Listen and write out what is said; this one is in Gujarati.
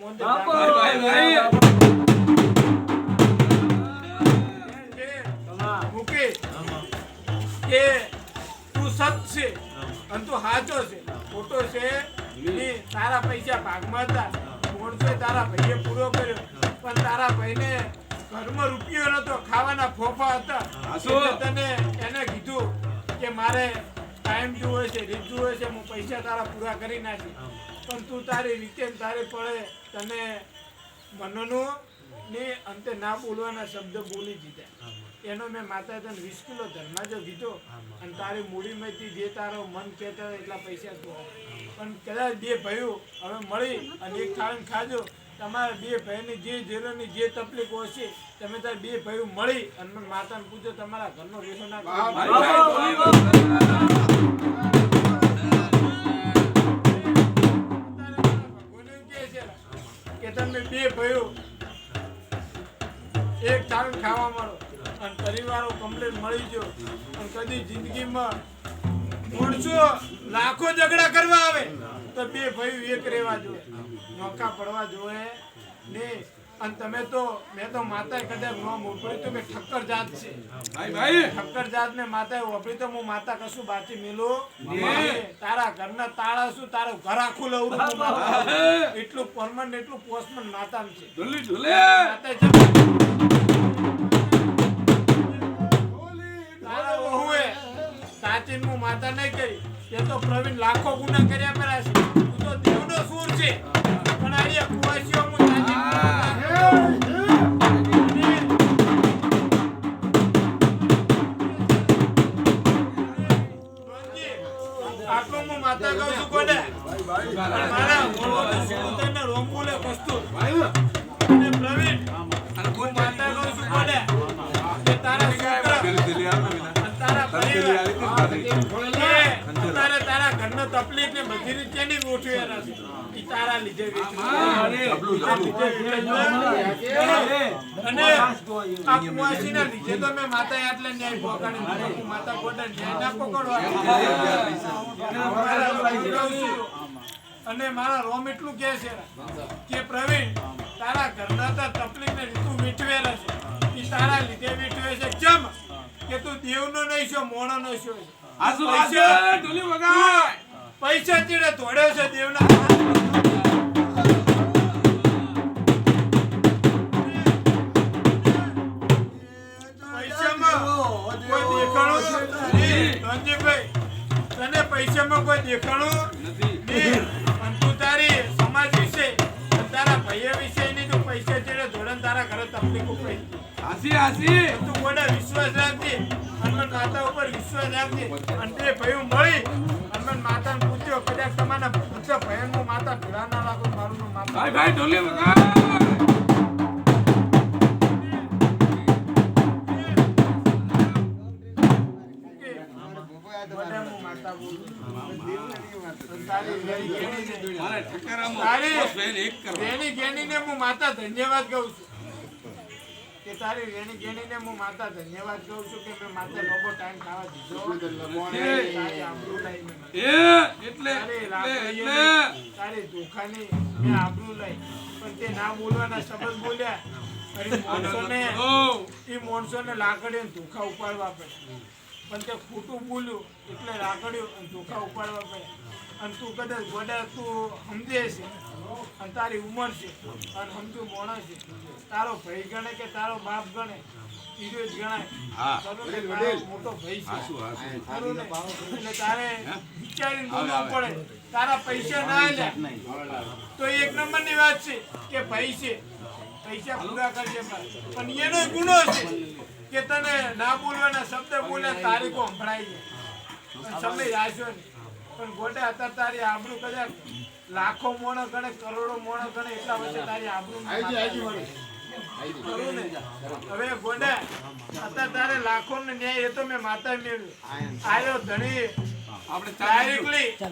કે તું સત છે અને તું સાચો છે. ખોટો છે તારા પૈસા ભાગમાં હતા. મોણસોએ તારા ભાઈએ પૂરો કર્યો. પણ તારા ભાઈને ઘરમાં રૂપિયો નતો ખાવાના ફોફા હતા. તને એને કીધું કે મારે ટાઈમ જોવે છે રીત જોવે છે હું પૈસા તારા પૂરા કરી નાખી પણ તું તારી રીતે તારે તારી પડે તને મનનું ને અંતે ના બોલવાના શબ્દ બોલી દીધા એનો મેં માતા તને વીસ કિલો ધર્માજો કીધો. અને તારી મૂડીમાંથી જે તારો મન કહેતા હોય એટલા પૈસા તું પણ કદાચ બે ભાઈઓ હવે મળી અને એક થાળી ખાજો. તમારા બે ભાઈની જે જરૂરની જે તકલીફો હશે તમે તાર બે ભાઈઓ મળી અને માતાને પૂછો તમારા ઘરનો રેસો ના બે એક ટાઈમ ખાવા મળો અને પરિવારો કમ્પ્લીટ મળી ગયો અને કદી જિંદગીમાં માણસો લાખો ઝઘડા કરવા આવે તો બે ભાઈ એક રહેવા જોઈએ મોકા પડવા જોઈએ ને અને તમે તો મેં તો માતાએ કદાચ નામ ઉપડ્યું હતું કે ઠક્કર જાત છે. ભાઈ, ભાઈ. ઠક્કર જાત ને માતાએ વાપરી તો હું માતા કશું બાકી મિલું તારા ઘરના તાળા શું? તારું ઘર આખું માતા. એટલું પરમનન્ટ એટલું પોસ્ટમન માતા છે. ઢોલી, ઢોલે. તારા વહુએ સાચીન હું માતા નહીં કહી એ તો પ્રવીણ લાખો ગુના કર્યા કર્યા છે. તું તો દેવનો સૂર છે. પણ અહીંયા કુવાસીઓ આટલું હું માતા કહું છું કોને મારા મોઢું સુકુતરને રોંબુલે કસ્તુર અને પ્રવીણ હું માતા કહું છું કોને કે તારા ને. અને તારા પરિવાર ને. તારે તારા ઘરનો તકલીફ ને બધી રીતે કેની એના ઈ તારા લીધે અને આ કુવાસીના લીધે તો મેં માતા આટલે ન્યાય ભોગાડી માતા ગોડા ન્યાય ના પકડવા. મારા રોમ કહું છું. અને મારા રોમ એટલું કહે છે કે પ્રવીણ તારા ઘરના તો તકલીફ ને તું મીઠવેલા છે. એ તારા લીધે મીઠવે છે. કેમ કે તું દેવનો નહીં છો મોણો નો છો. આજુ આસુ, ઢોલી વગાડ. પૈસા ચીડે તોડ્યો છે દેવના પૈસામાં કોઈ ધનજીભાઈ, તને પૈસામાં કોઈ દેખાણું નથી. પણ તું તારી સમાજ વિશે તારા ભાઈઓ વિશેની તું પૈસા ચીડે તોડે તારા ઘરે તકલીફ પડી. હાસી, હાસી. તું કોને વિશ્વાસ રાખજે અને માતા ઉપર વિશ્વાસ રાખજે અને તે ભયું મળી માતાને પૂછ્યો કદાચ તમારા માતા ના મારું માતા. ભાઈ, ભાઈ, ઢોલી ગેણીને- હું માતા ધન્યવાદ કહું છું. કે તારી વેણી ગેણીને હું માતા ધન્યવાદ કહું છું કે મેં માતા લોબો ટાઈમ ખાવા દીધો. તારી આબરૂ લાઈ મેં. એ, એટલે, તારી એટલે, એટલે. તારી મેં આબરૂ લઈ. પણ તે ના બોલવાના શબ્દ બોલ્યા. અરે ઓ, એ મોણસો ને ને ધોખા ઉપાડવા પડે. પણ તે ખોટું બોલ્યું એટલે રાખડ્યું અને ધોખા ઉપાડવા પડ્યા. અને તું કદાચ ગોડા તું સમજે છે. અને તારી ઉંમર છે. અને સમજુ મોણા છે. તારો ભાઈ ગણે કે તારો બાપ ગણે જ ગણાય. મોટો ભાઈ છે? એટલે તારે વિચારીને બોલવું પડે. તારા પૈસા ના તો એક નંબરની વાત છે કે ભાઈ છે. પૈસા પૂરા કરજે. પણ એનો ગુનો છે. કે તને ના બોલવાના શબ્દ બોલે તારીખો સંભળાઈ જાય સમય રાખ્યો નહીં. પણ ગોટે અત્યારે તારી આબરૂ કદાચ લાખો મોણો ગણે કરોડો મોણો ગણે એટલા વચ્ચે તારી આબરૂ હવે ગોડા અત્યારે તારે લાખો ને ન્યાય એ તો મેં માતા મેળવ્યો. આયો ધણી. આપણે ડાયરેક્ટલી